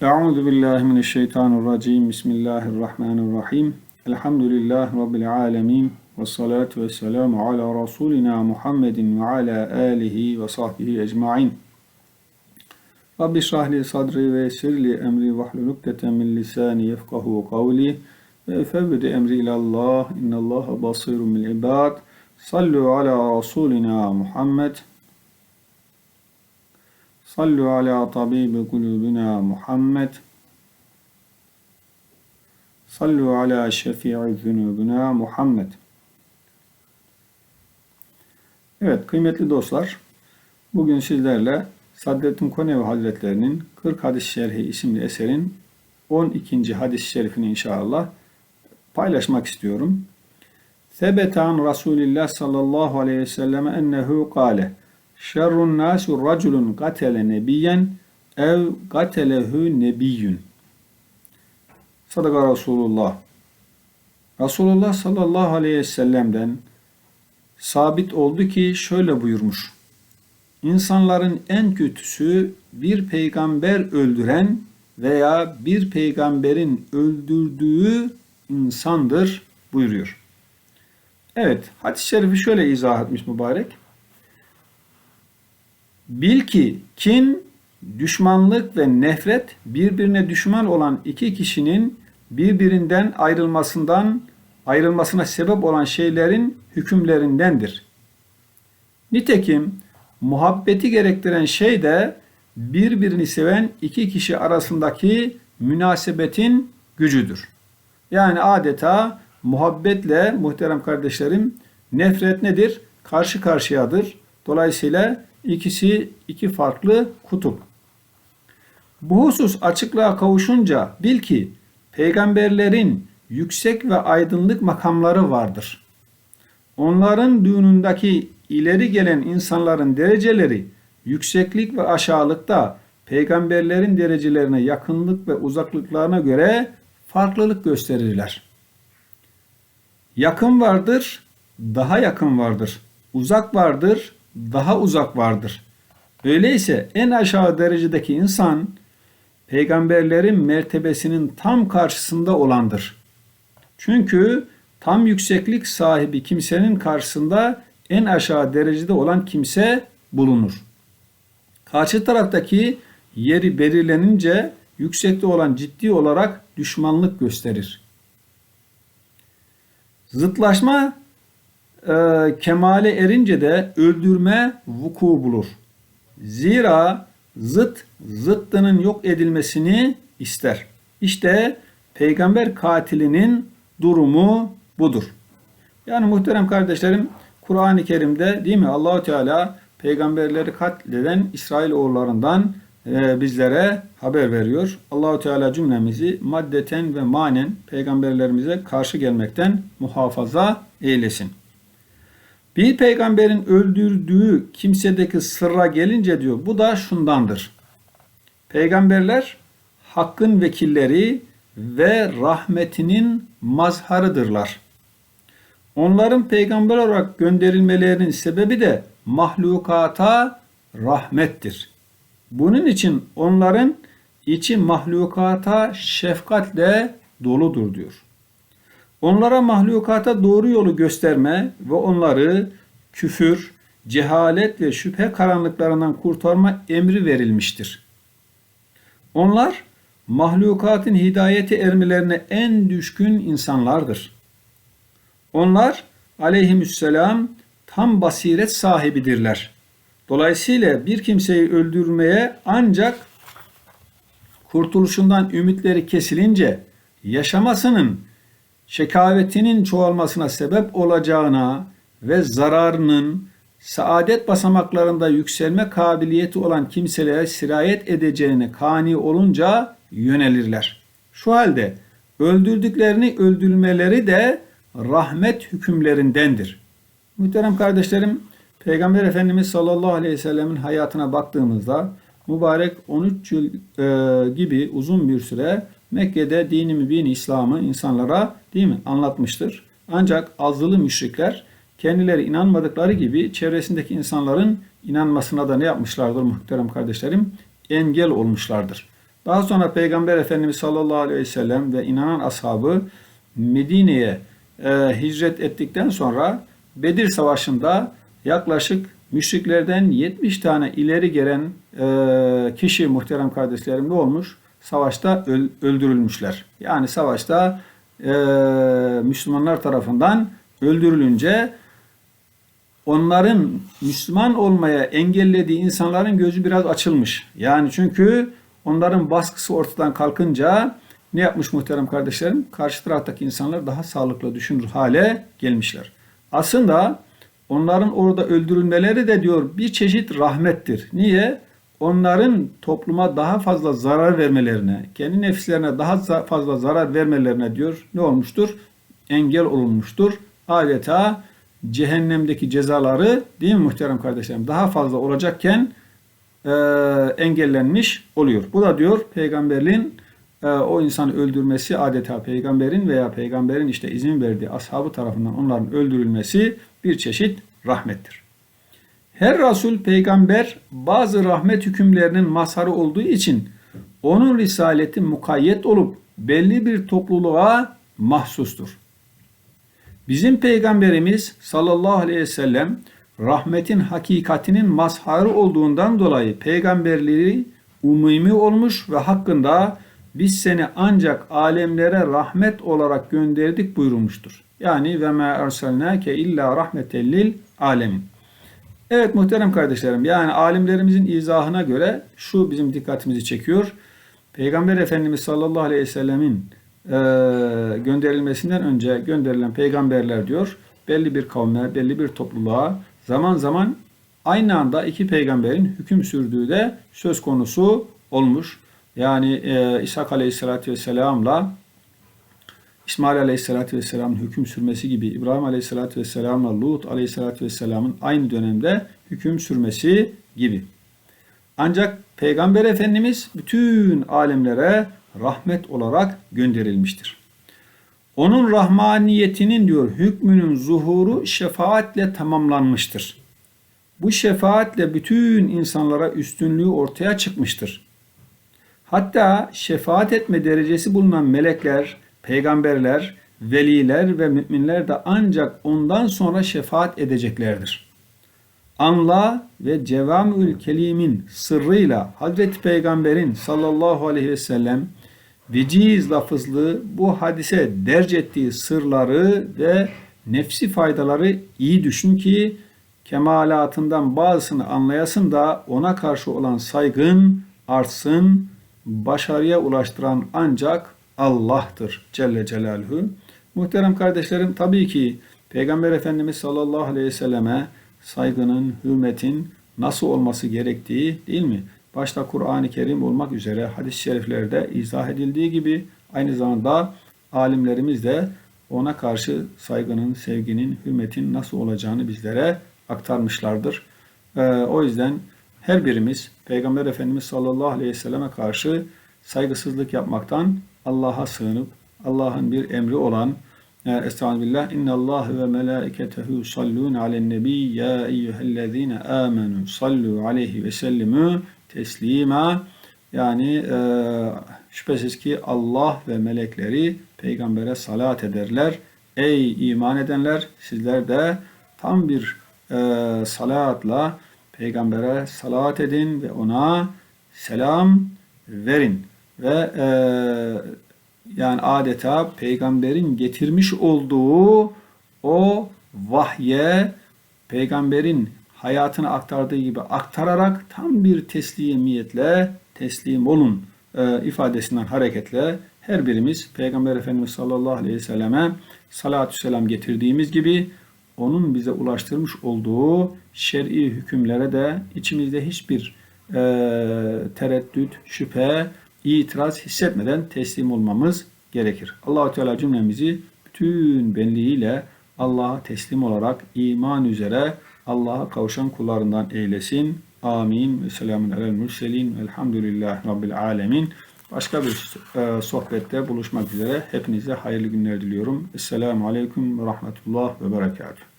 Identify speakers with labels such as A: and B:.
A: Euzu billahi mineşşeytanirracim. Bismillahirrahmanirrahim. Elhamdülillahi rabbil alamin. Ve salatu vesselamu ala rasulina Muhammedin ve ala alihi ve sahbihi ecmaîn. Rabbi şrah li sadri ve yessir li emri ve hlul ukdeten min lisani yefkahu kavli ve efevvid emri ilallah. İnallaha basirun bil ibad. Sallu ala rasulina Muhammed Sallu ala tabibi kulubina Muhammed. Sallu ala şefii zunubina Muhammed. Evet kıymetli dostlar, bugün sizlerle Saddettin Konevi Hazretlerinin 40 Hadis Şerhi isimli eserin 12. hadis-i şerifini inşallah paylaşmak istiyorum. Sebetan Resulillah sallallahu aleyhi ve selleme ennehu kâle Şerrun nasu raculun katele nebiyen ev katelehu nebiyyün. Sadaka Resulullah. Resulullah sallallahu aleyhi ve sellem'den sabit oldu ki şöyle buyurmuş. İnsanların en kötüsü bir peygamber öldüren veya bir peygamberin öldürdüğü insandır buyuruyor. Evet, hadis-i şerifi şöyle izah etmiş mübarek. Bil ki kin, düşmanlık ve nefret birbirine düşman olan iki kişinin birbirinden ayrılmasından ayrılmasına sebep olan şeylerin hükümlerindendir. Nitekim muhabbeti gerektiren şey de birbirini seven iki kişi arasındaki münasebetin gücüdür. Yani adeta muhabbetle muhterem kardeşlerim nefret nedir? Karşı karşıyadır. Dolayısıyla İkisi iki farklı kutup. Bu husus açıklığa kavuşunca bil ki peygamberlerin yüksek ve aydınlık makamları vardır. Onların düğünündeki ileri gelen insanların dereceleri yükseklik ve aşağılıkta peygamberlerin derecelerine yakınlık ve uzaklıklarına göre farklılık gösterirler. Yakın vardır, daha yakın vardır. Uzak vardır, daha uzak vardır. Öyleyse en aşağı derecedeki insan peygamberlerin mertebesinin tam karşısında olandır. Çünkü tam yükseklik sahibi kimsenin karşısında en aşağı derecede olan kimse bulunur. Karşı taraftaki yeri belirlenince yüksekte olan ciddi olarak düşmanlık gösterir. Zıtlaşma e, kemale erince de öldürme vuku bulur. Zira zıt zıttının yok edilmesini ister. İşte peygamber katilinin durumu budur. Yani muhterem kardeşlerim Kur'an-ı Kerim'de değil mi Allahu Teala peygamberleri katleden İsrail oğullarından e, bizlere haber veriyor. Allahu Teala cümlemizi maddeten ve manen peygamberlerimize karşı gelmekten muhafaza eylesin. Bir peygamberin öldürdüğü kimsedeki sırra gelince diyor bu da şundandır. Peygamberler hakkın vekilleri ve rahmetinin mazharıdırlar. Onların peygamber olarak gönderilmelerinin sebebi de mahlukata rahmettir. Bunun için onların içi mahlukata şefkatle doludur diyor. Onlara mahlukata doğru yolu gösterme ve onları küfür, cehalet ve şüphe karanlıklarından kurtarma emri verilmiştir. Onlar mahlukatın hidayeti ermelerine en düşkün insanlardır. Onlar aleyhisselam tam basiret sahibidirler. Dolayısıyla bir kimseyi öldürmeye ancak kurtuluşundan ümitleri kesilince yaşamasının şekavetinin çoğalmasına sebep olacağına ve zararının saadet basamaklarında yükselme kabiliyeti olan kimselere sirayet edeceğine kani olunca yönelirler. Şu halde öldürdüklerini öldürmeleri de rahmet hükümlerindendir. Muhterem kardeşlerim, Peygamber Efendimiz sallallahu aleyhi ve sellemin hayatına baktığımızda mübarek 13 yıl e, gibi uzun bir süre Mekke'de dini mübin İslam'ı insanlara değil mi anlatmıştır. Ancak azılı müşrikler kendileri inanmadıkları gibi çevresindeki insanların inanmasına da ne yapmışlardır muhterem kardeşlerim? Engel olmuşlardır. Daha sonra Peygamber Efendimiz sallallahu aleyhi ve sellem ve inanan ashabı Medine'ye e, hicret ettikten sonra Bedir Savaşı'nda yaklaşık müşriklerden 70 tane ileri gelen e, kişi muhterem kardeşlerim ne olmuş? Savaşta öl- öldürülmüşler. Yani savaşta e, Müslümanlar tarafından öldürülünce onların Müslüman olmaya engellediği insanların gözü biraz açılmış. Yani çünkü onların baskısı ortadan kalkınca ne yapmış muhterem kardeşlerim? Karşı taraftaki insanlar daha sağlıklı düşünür hale gelmişler. Aslında onların orada öldürülmeleri de diyor bir çeşit rahmettir. Niye? Onların topluma daha fazla zarar vermelerine, kendi nefislerine daha fazla zarar vermelerine diyor ne olmuştur? Engel olunmuştur. Adeta cehennemdeki cezaları değil mi muhterem kardeşlerim daha fazla olacakken e, engellenmiş oluyor. Bu da diyor peygamberliğin e, o insanı öldürmesi adeta peygamberin veya peygamberin işte izin verdiği ashabı tarafından onların öldürülmesi bir çeşit rahmettir. Her Resul peygamber bazı rahmet hükümlerinin mazharı olduğu için onun risaleti mukayyet olup belli bir topluluğa mahsustur. Bizim peygamberimiz sallallahu aleyhi ve sellem rahmetin hakikatinin mazharı olduğundan dolayı peygamberliği umumi olmuş ve hakkında biz seni ancak alemlere rahmet olarak gönderdik buyurmuştur. Yani ve ma erselnake illa rahmeten lil alemin. Evet muhterem kardeşlerim yani alimlerimizin izahına göre şu bizim dikkatimizi çekiyor. Peygamber Efendimiz sallallahu aleyhi ve sellemin e, gönderilmesinden önce gönderilen peygamberler diyor belli bir kavme, belli bir topluluğa zaman zaman aynı anda iki peygamberin hüküm sürdüğü de söz konusu olmuş. Yani e, İshak aleyhissalatü vesselamla İsmail Aleyhisselatü Vesselam'ın hüküm sürmesi gibi İbrahim Aleyhisselatü Vesselam'la Lut Aleyhisselatü Vesselam'ın aynı dönemde hüküm sürmesi gibi. Ancak Peygamber Efendimiz bütün alemlere rahmet olarak gönderilmiştir. Onun rahmaniyetinin diyor hükmünün zuhuru şefaatle tamamlanmıştır. Bu şefaatle bütün insanlara üstünlüğü ortaya çıkmıştır. Hatta şefaat etme derecesi bulunan melekler, peygamberler, veliler ve müminler de ancak ondan sonra şefaat edeceklerdir. Anla ve Cevamül Kelim'in sırrıyla Hazreti Peygamber'in sallallahu aleyhi ve sellem veciz lafızlı bu hadise derc ettiği sırları ve nefsi faydaları iyi düşün ki kemalatından bazısını anlayasın da ona karşı olan saygın artsın, başarıya ulaştıran ancak Allah'tır Celle Celaluhu. Muhterem kardeşlerim tabii ki Peygamber Efendimiz sallallahu aleyhi ve selleme saygının, hürmetin nasıl olması gerektiği değil mi? Başta Kur'an-ı Kerim olmak üzere hadis-i şeriflerde izah edildiği gibi aynı zamanda alimlerimiz de ona karşı saygının, sevginin, hürmetin nasıl olacağını bizlere aktarmışlardır. Ee, o yüzden her birimiz Peygamber Efendimiz sallallahu aleyhi ve selleme karşı saygısızlık yapmaktan Allah'a sığınıp Allah'ın bir emri olan e, Estağfirullah. İnna Allah ve melaiketehu sallun alen nebi ya eyyühellezine amenu sallu aleyhi ve sellimu teslima. Yani e, şüphesiz ki Allah ve melekleri peygambere salat ederler. Ey iman edenler sizler de tam bir e, salatla peygambere salat edin ve ona selam verin. Ve e, yani adeta peygamberin getirmiş olduğu o vahye peygamberin hayatını aktardığı gibi aktararak tam bir teslimiyetle teslim olun e, ifadesinden hareketle her birimiz Peygamber Efendimiz sallallahu aleyhi ve selleme salatü selam getirdiğimiz gibi onun bize ulaştırmış olduğu şer'i hükümlere de içimizde hiçbir e, tereddüt, şüphe, itiraz hissetmeden teslim olmamız gerekir. Allahu Teala cümlemizi bütün benliğiyle Allah'a teslim olarak iman üzere Allah'a kavuşan kullarından eylesin. Amin. Ve selamun alel mürselin. Elhamdülillahi Rabbil alemin. Başka bir e, sohbette buluşmak üzere. Hepinize hayırlı günler diliyorum. Esselamu aleyküm ve rahmetullah ve berekatuhu.